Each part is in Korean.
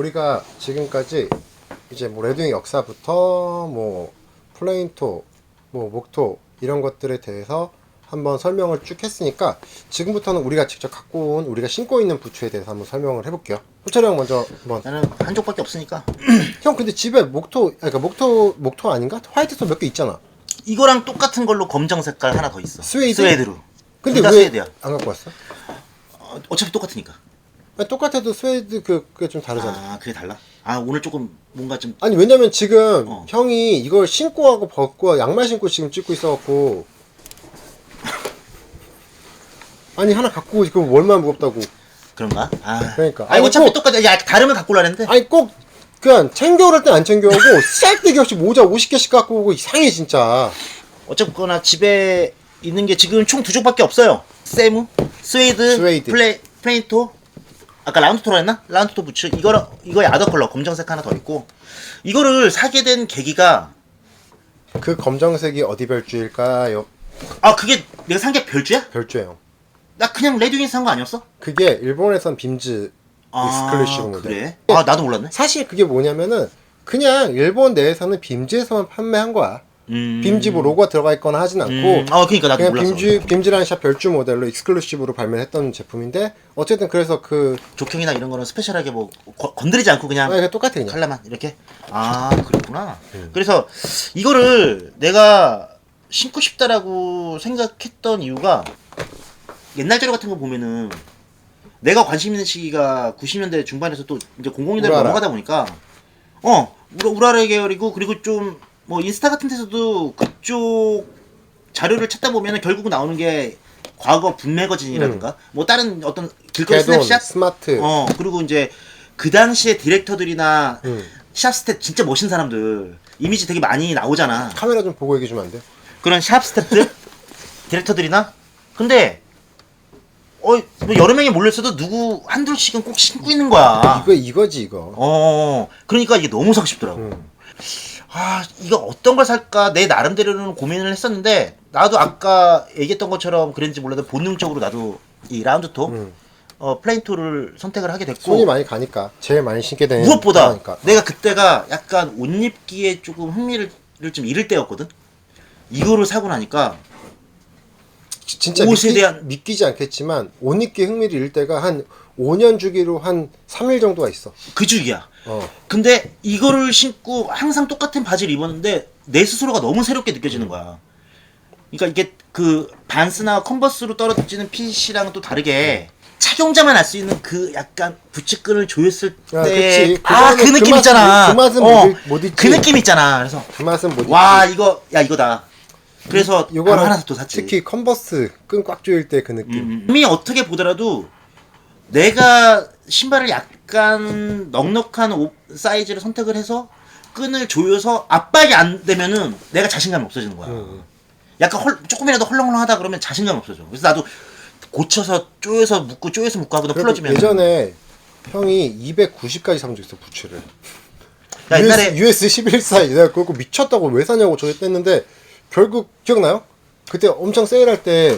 우리가 지금까지 이제 뭐 레드윙 역사부터 뭐 플레인토, 뭐 목토 이런 것들에 대해서 한번 설명을 쭉 했으니까 지금부터는 우리가 직접 갖고 온 우리가 신고 있는 부츠에 대해서 한번 설명을 해볼게요. 호철이 형 먼저 한번. 나는 한쪽밖에 없으니까 형 근데 집에 목토, 그러니까 목토 목토 아닌가? 화이트토 몇개 있잖아. 이거랑 똑같은 걸로 검정 색깔 하나 더 있어. 스웨이드? 스웨이드로. 근데 왜. 안 갖고 왔어? 어, 어차피 똑같으니까. 아니, 똑같아도 스웨이드 그 그게 좀 다르잖아. 아 그게 달라? 아 오늘 조금 뭔가 좀 아니 왜냐면 지금 어. 형이 이걸 신고 하고 벗고 양말 신고 지금 찍고 있어갖고 아니 하나 갖고 지금 얼마나 무겁다고 그런가? 아 그러니까. 아니 아니, 어차피 꼭- 똑같아. 야 다르면 갖고 오라는데. 아니 꼭 그냥 챙겨올 때안 챙겨오고 쓸데기 없이 모자 50개씩 갖고 오고 이상해 진짜 어쨌거나 집에 있는 게 지금 총두 족밖에 없어요. 세무, 스웨이드, 스웨이드. 플레 플레이토. 아까 라운드토로 했나? 라운드 토 부츠. 이거랑 이거에 아더 컬러 검정색 하나 더 있고. 이거를 사게 된 계기가 그 검정색이 어디 별주일까요? 아 그게 내가 산 게 별주야? 별주예요 나 그냥 레드윙에서 산거 아니었어? 그게 일본에선 빔즈 익스클루시브 모델 그래? 아 나도 몰랐네. 사실 그게 뭐냐면은 그냥 일본 내에서는 빔즈에서만 판매한 거야 음. 뭐 로고가 들어가 있거나 하진 않고 음. 아 그러니까 나도 그냥 몰랐어. 빔즈 빔즈라는 샵 별주 모델로 익스클루시브로 발매했던 제품인데 어쨌든 그래서 그 조경이나 이런 거는 스페셜하게 뭐 거- 건드리지 않고 그냥 아, 그냥 똑같아 그냥 칼라만 이렇게 아 그랬구나 그래서 이거를 내가 신고 싶다라고 생각했던 이유가 옛날 자료 같은 거 보면은 내가 관심 있는 시기가 90년대 중반에서 또 이제 00년대로 우라라. 넘어가다 보니까 어 우라, 우라라 계열이고 그리고 좀 뭐 인스타 같은 데서도 그쪽 자료를 찾다 보면은 결국 나오는 게 과거 분매거진이라든가 뭐 다른 어떤 길거리 개돈 스냅샷? 스마트. 어 그리고 이제 그 당시에 디렉터들이나 음. 샵스텝 진짜 멋진 사람들 이미지 되게 많이 나오잖아. 카메라 좀 보고 얘기 좀안 돼? 그런 샵스텝들? 디렉터들이나? 근데 어뭐 여러 명이 몰렸어도 누구 한둘씩은 꼭 신고 있는 거야. 이거 이거지 이거. 어 그러니까 이게 너무 사고 싶더라고. 음. 아 이거 어떤 걸 살까 내 나름대로는 고민을 했었는데 나도 아까 얘기했던 것처럼 그랬는지 몰라도 본능적으로 나도 이 라운드토 음. 어 플레인토를 선택을 하게 됐고 손이 많이 가니까 제일 많이 신게 되는 무엇보다 거니까. 내가 그때가 약간 옷 입기에 조금 흥미를 좀 잃을 때였거든. 이거를 사고 나니까 지- 진짜 옷에 믿기, 대한- 믿기지 않겠지만 옷 입기 흥미를 잃을 때가 한 5년 주기로 한 3일 정도가 있어 그 주기야. 어. 근데 이거를 신고 항상 똑같은 바지를 입었는데 내 스스로가 너무 새롭게 느껴지는 거야. 그러니까 이게 그 반스나 컨버스로 떨어지는 핏이랑은 또 다르게 착용자만 알 수 있는 그 약간 부츠끈을 조였을 야, 때 그치. 아그 느낌 그 있잖아. 맛은- 그 맛은 어, 못, 잊- 못 잊지 그 느낌 있잖아. 그래서 그 맛은 못 와 잊지. 이거 야 이거다. 그래서 요거랑 하나 또 샀지. 특히 컨버스 끈 꽉 조일 때 그 느낌 음, 이 어떻게 보더라도 내가 신발을 약간 넉넉한 옷 사이즈를 선택을 해서 끈을 조여서 압박이 안 되면은 내가 자신감이 없어지는 거야. 음. 약간 헐, 조금이라도 헐렁헐렁하다 그러면 자신감이 없어져. 그래서 나도 고쳐서 쪼여서 묶고 쪼여서 묶고 하거든 그래도 풀어지면. 예전에 형이 290까지 산 적 있어 부츠를 야, 옛날에 US, US 11 사이즈 내가 그거 미쳤다고 왜 사냐고 저기 뗐는데 결국 기억나요? 그때 엄청 세일할 때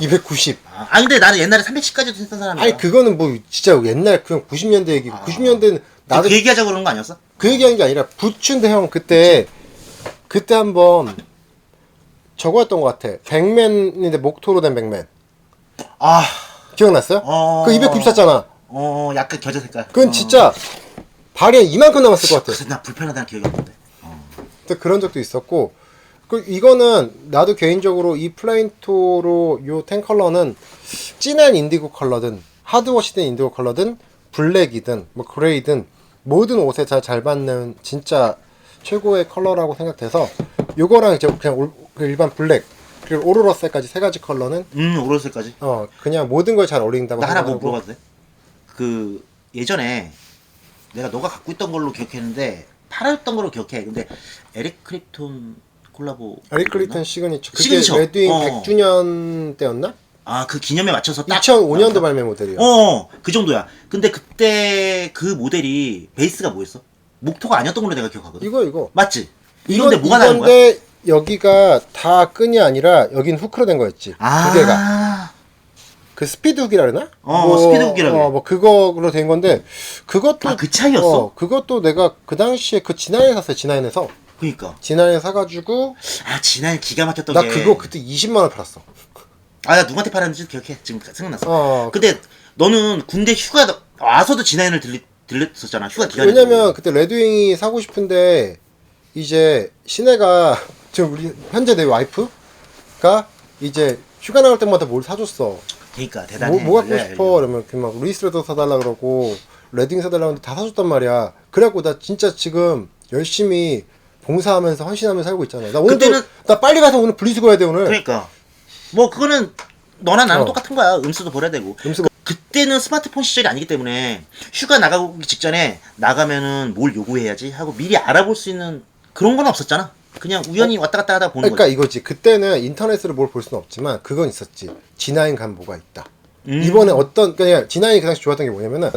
290 아 근데 나는 옛날에 310까지도 했던 사람이야. 아니 그거는 뭐 진짜 옛날 그냥 90년대 얘기고 90년대는 나도 그 얘기하자 그러는 거 아니었어? 그 얘기한 게 아니라 부츠인데 형 그때 그때 한번 저거였던 것 같아 백맨인데 목토로 된 백맨 아, 기억났어요? 어. 그 290 샀잖아 어, 약간 겨자 색깔. 그건 어. 진짜 발에 이만큼 남았을 것 같아 그래서 나 불편하다는 기억이 없는데. 또 그런 적도 있었고 그 이거는 나도 개인적으로 이 플레인토로 요텐 컬러는 진한 인디고 컬러든 하드워시된 인디고 컬러든 블랙이든 뭐 그레이든 모든 옷에 잘, 잘 받는 진짜 최고의 컬러라고 생각돼서 요거랑 이제 그냥 올- 그 일반 블랙 그리고 오로라스까지 세 가지 컬러는 음, 오로스까지. 어 그냥 모든 걸 잘 어울린다고 나 하나 뭐 물어봐도 돼? 그 예전에 내가 너가 갖고 있던 걸로 기억했는데 팔았던 걸로 기억해. 근데 에릭 크립톤 콜라보. 에릭 클리턴 시그니처 그게 시그니처. 레드윙 어. 100주년 때였나? 아 그 기념에 맞춰서 딱 2005년도 발매 모델이야 어, 그 정도야. 근데 그때 그 모델이 베이스가 뭐였어? 목토가 아니었던 걸로 내가 기억하거든. 이거 이거 맞지? 이건데 뭐가 다른 거야? 이건데 여기가 다 끈이 아니라 여긴 후크로 된 거였지. 아, 두 개가. 그 스피드 훅이라 그러나? 어, 스피드 훅이라고 어, 뭐 그거로 된 건데 그것도 아, 그 차이였어? 어, 그것도 내가 그 당시에 그 진화에 샀어요. 진화에서 그니까. 진화에 사가지고 아, 지난 기가 막혔던 나 게. 그거 그때 20만 원 팔았어. 아, 나 누구한테 팔았는지 기억해. 지금 생각났어. 어. 근데 너는 군대 휴가 와서도 진화인을 들리, 들렸었잖아. 휴가 기간에. 왜냐면 그때 레드윙이 사고 싶은데 이제 시내가 지금 우리 현재 내 와이프가 이제 휴가 나갈 때마다 뭘 사줬어. 그니까, 대단해. 뭐, 뭐 갖고 싶어? 이러면 그막 루이스레더 사달라 그러고 레딩 사달라 하는데 다 사줬단 말이야. 그래갖고 나 진짜 지금 열심히 봉사하면서 헌신하면서 살고 있잖아. 나 오늘도 그때는- 나 빨리 가서 오늘 분리수거 해야 돼 오늘. 그러니까 뭐 그거는 너나 나는 어. 똑같은 거야. 음수도 버려야 되고. 음수가- 그때는 스마트폰 시절이 아니기 때문에 휴가 나가기 직전에 나가면은 뭘 요구해야지 하고 미리 알아볼 수 있는 그런 건 없었잖아. 그냥 우연히 왔다 갔다 하다 보는 그러니까 거지. 이거지. 그때는 인터넷으로 뭘 볼 수는 없지만 그건 있었지. 진화인 간보가 있다. 음. 이번에 어떤 그냥 진화인이 그 당시 좋았던 게 뭐냐면은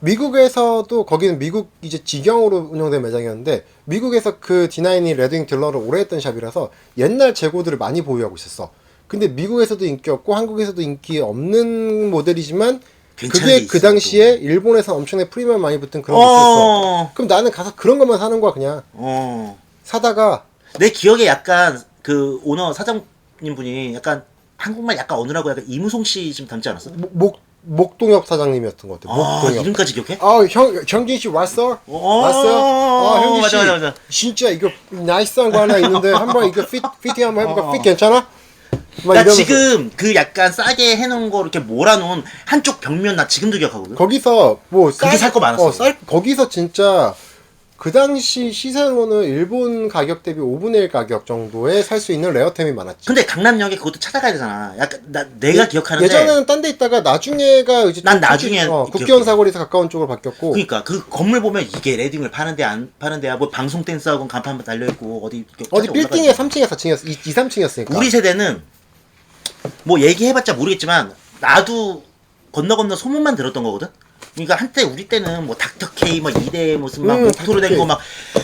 미국에서도 거기는 미국 이제 직영으로 운영된 매장이었는데 미국에서 그 디나인이 레드윙 딜러를 오래 했던 샵이라서 옛날 재고들을 많이 보유하고 있었어. 근데 미국에서도 인기 없고 한국에서도 인기 없는 모델이지만 그게 그 당시에 일본에서 엄청나게 프리미엄 많이 붙은 그런 게 있었어. 어. 그럼 나는 가서 그런 것만 사는 거야 그냥 어. 사다가 내 기억에 약간 그 오너 사장님 분이 약간 한국말 약간 어느라고 약간 이무송 씨 좀 닮지 않았어? 목, 목 목동엽 사장님이었던 것 같아. 아, 목동엽. 이름까지 기억해? 아 형 정진 씨 왔어? 어, 왔어요? 아 형진 맞아, 씨 맞아, 맞아. 진짜 이거 나이스한 거 하나 있는데 한번 이거 핏 피팅 한번 해볼까? 어. 핏 괜찮아? 막 나 이러면서 지금 그 약간 싸게 해놓은 거 이렇게 몰아놓은 한쪽 벽면 나 지금도 기억하거든. 거기서 뭐 그게 살거 많았어. 어, 쌀 거기서 진짜 그 당시 시세로는 일본 가격 대비 5분의 1 가격 정도에 살 수 있는 레어템이 많았지. 근데 강남역에 그것도 찾아가야 되잖아. 약간 나 내가 기억하는데. 예전에는 딴 데 있다가 나중에가 이제 난좀 나중에 국기- 어, 기억해. 국기원 사거리에서 가까운 쪽으로 바뀌었고 그러니까 그 건물 보면 이게 레딩을 파는데 안 파는데야 뭐 방송 댄스하고 간판 달려 있고 어디 이렇게 어디 찾아 빌딩에 올라가지. 3층에 4층이었어. 2, 3층이었으니까. 우리 세대는 뭐 얘기해봤자 모르겠지만 나도 건너 건너 소문만 들었던 거거든. 그러니까 한때 우리 때는 뭐 닥터 K 뭐 이대 무슨 막 음, 목토로 된 거. 막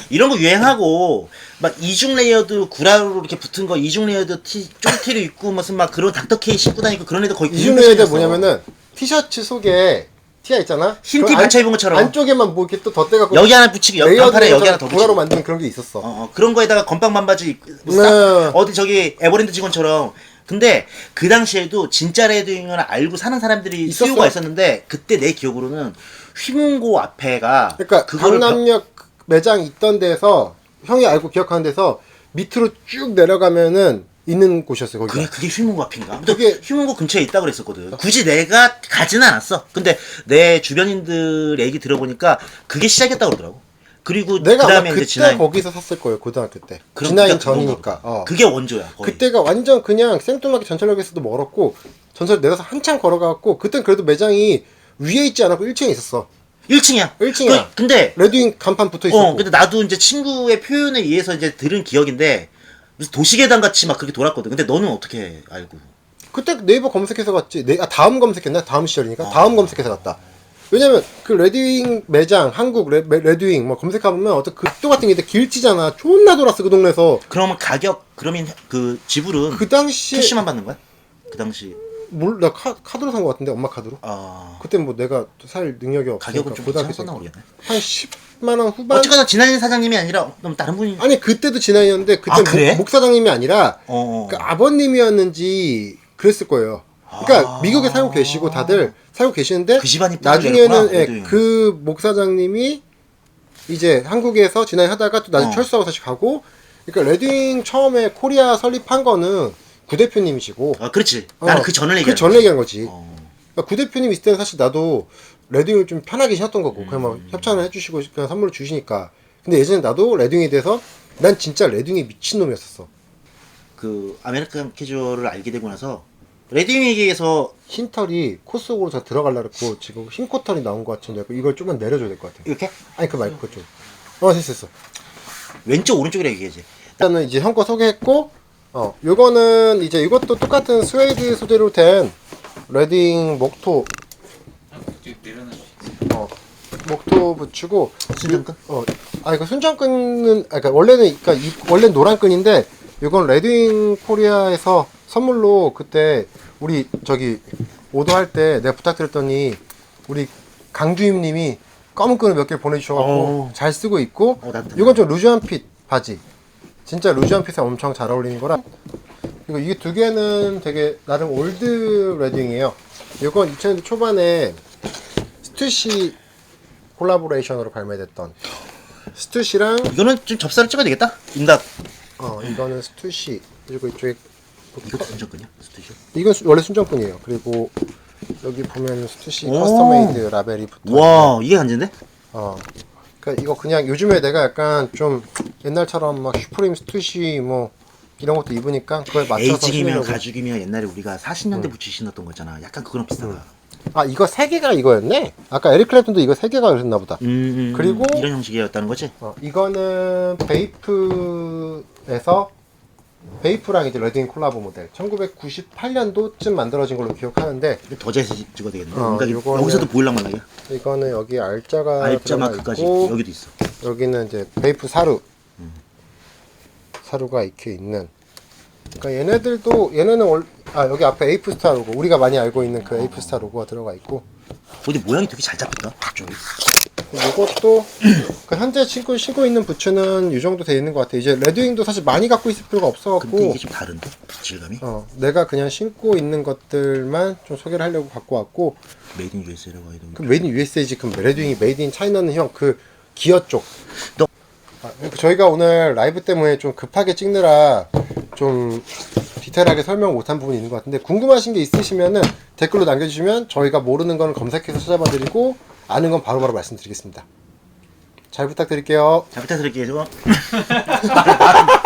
이런 거 유행하고 막 이중 레이어드 구라로 이렇게 붙은 거 이중 레이어드 티 쫄티를 입고 무슨 막 그런 닥터 K 신고 다니고 그런 애들 거의 이중 레이드 구인팬이었어. 뭐냐면은 티셔츠 속에 티가 있잖아. 흰그티 받쳐 입은 것처럼. 안쪽에만 뭐 이렇게 또 덧대갖고 여기 하나 붙이고 여기 간판에 여기 하나 더 구라로 붙이고 만든 그런 게 있었어. 어, 어, 그런 거에다가 건빵 반바지 입고 뭐 네. 싹 어디 저기 에버랜드 직원처럼 근데 그 당시에도 진짜 레드윙을 알고 사는 사람들이 있었어. 수요가 있었는데 그때 내 기억으로는 휘문고 앞에가 그러니까 그거를 강남역 매장 있던 데서 형이 알고 기억하는 데서 밑으로 쭉 내려가면은 있는 곳이었어요. 거기. 그게 그게 휘문고 앞인가? 그게- 휘문고 근처에 있다고 그랬었거든. 굳이 내가 가지는 않았어. 근데 내 주변인들 얘기 들어보니까 그게 시작이었다 고 그러더라고. 그리고 내가 아마 그다음에 그때 이제 진화인 거기서 샀을 거예요. 고등학교 때. 그럼 진화인 전이니까. 보다. 어. 그게 원조야. 거의. 그때가 완전 그냥 생뚱하게 전철역에서도 멀었고 전철 내려서 한참 걸어가고 그땐 그래도 매장이 위에 있지 않았고 1층에 있었어. 1층이야. 1층이야. 그, 근데 레드윙 간판 붙어 있었고. 어, 근데 나도 이제 친구의 표현에 의해서 이제 들은 기억인데 무슨 도시계단 같이 막 그렇게 돌았거든. 근데 너는 어떻게 알고? 그때 네이버 검색해서 갔지. 네, 아, 다음 검색했나? 다음 시절이니까. 어. 다음 검색해서 갔다. 왜냐면 그 레드윙 매장 한국 레, 드윙 뭐 검색해보면 어떤 극도 같은 게 있는데 길치잖아. 존나 돌았어 그 동네에서. 그러면 가격 그러면 그 지불은 그 당시에 캐시만 받는 거야? 그 당시 몰라 카, 카드로 산거 같은데 엄마 카드로. 아 그때 뭐 내가 살 능력이 없으니까 가격은 좀 고등학교 괜찮았나 때 모르겠네. 한 10만 원 후반. 어쨌거나 지나인 사장님이 아니라 너무 다른 분이. 아니 그때도 진아이였는데 그때 아, 그래? 목, 사장님이 아니라 어. 그 아버님이었는지 그랬을 거예요. 그러니까 아. 미국에 살고 계시고 다들 살고 계시는데 그 집안이 나중에는 예. 그 목사장님이 이제 한국에서 진화를 하다가 또 나중에 어. 철수하고 다시 가고 그러니까 레드윙 처음에 코리아 설립한 거는 구 대표님이시고 아 그렇지. 나는 어, 그 전을 그 얘기하는 전을 거지. 얘기한 거지. 어. 그러니까 구 대표님 있을 때는 사실 나도 레드윙을 좀 편하게 신었던 거고 그냥 음. 막 협찬을 해주시고 그냥 선물을 주시니까 근데 예전에 나도 레드윙에 대해서 난 진짜 레드윙에 미친 놈이었었어 그 아메리칸 캐주얼을 알게 되고 나서 레딩에게서 흰 털이 코 속으로 다 들어갈라 그랬고 지금 흰 코털이 나온 것 같은데 이걸 좀만 내려줘야 될 것 같아 이렇게? 아니 그 말고 그쪽. 어 됐어 됐어. 왼쪽 오른쪽이라 얘기하지. 일단은 이제 형 거 소개했고 어 요거는 이제 이것도 똑같은 스웨이드 소재로 된 레딩 목토. 어 목토 붙이고 순정끈? 어, 아 이거 순정끈은 아 그러니까 원래는 그러니까 이, 원래 는 노란 끈인데 이건 레드윙 코리아에서 선물로 그때 우리 저기 오더할 때 내가 부탁드렸더니 우리 강주임님이 검은 끈을 몇 개 보내주셔갖고 어. 잘 쓰고 있고 어, 나도 이건 좀 루즈한 핏 바지 진짜 루즈한 핏에 엄청 잘 어울리는 거라 그리고 이게 두 개는 되게 나름 올드 레딩이에요 이건 2000년대 초반에 스투시 콜라보레이션으로 발매됐던 스투시랑 이거는 좀 접사를 찍어야 되겠다. 임답. 어 이거는 스투시 그리고 이쪽에 이것도 순정권이야. 스튜디오. 이건 수- 원래 순정뿐이에요. 그리고 여기 보면 스투시 오. 커스터메이드 라벨이 붙어. 와 이게 안전데? 어. 그러니까 이거 그냥 요즘에 내가 약간 좀 옛날처럼 막 슈프림 스투시 뭐 이런 것도 입으니까 그걸 맞춰서 에이징이면 신으려고. 가죽이면 옛날에 우리가 40년대 부츠 신었던 거잖아. 약간 그거랑 비슷하다. 아 이거 세 개가 이거였네. 아까 에릭 클랩튼도 이거 세 개가 그랬나 보다. 음, 음, 그리고- 이런 형식이었다는 거지? 어, 이거는 베이프에서 베이프랑 이제 레드인 콜라보 모델 1998년도쯤 만들어진 걸로 기억하는데 더잘 찍어야 되겠네. 어, 그러니까 요거는- 여기서도 보일랑 말랑이야. 이거는 여기 알자가 알자 들어가 마크까지 있고 여기도 있어. 여기는 이제 베이프 사루 음. 사루가 이렇게 있는 그러니까 얘네들도 얘네는 월, 아 여기 앞에 에이프스타 로고 우리가 많이 알고 있는 그 에이프스타 로고가 들어가 있고 근데 모양이 되게 잘 잡힌다. 저기. 이것도 그 현재 신고 신고 있는 부츠는 이 정도 돼 있는 것 같아 이제 레드윙도 사실 많이 갖고 있을 필요가 근데 없어갖고 이게 좀 다른데? 질감이? 어 내가 그냥 신고 있는 것들만 좀 소개를 하려고 갖고 왔고 메이드 인 USA라고 해도 그 메이드 인 USA지 그럼 레드윙이 메이드 인 차이나는 형 그 기어 쪽 너- 아, 저희가 오늘 라이브 때문에 좀 급하게 찍느라 좀 디테일하게 설명 못한 부분이 있는 것 같은데 궁금하신 게 있으시면은 댓글로 남겨주시면 저희가 모르는 건 검색해서 찾아봐드리고 아는 건 바로바로 말씀드리겠습니다. 잘 부탁드릴게요. 잘 부탁드릴게요.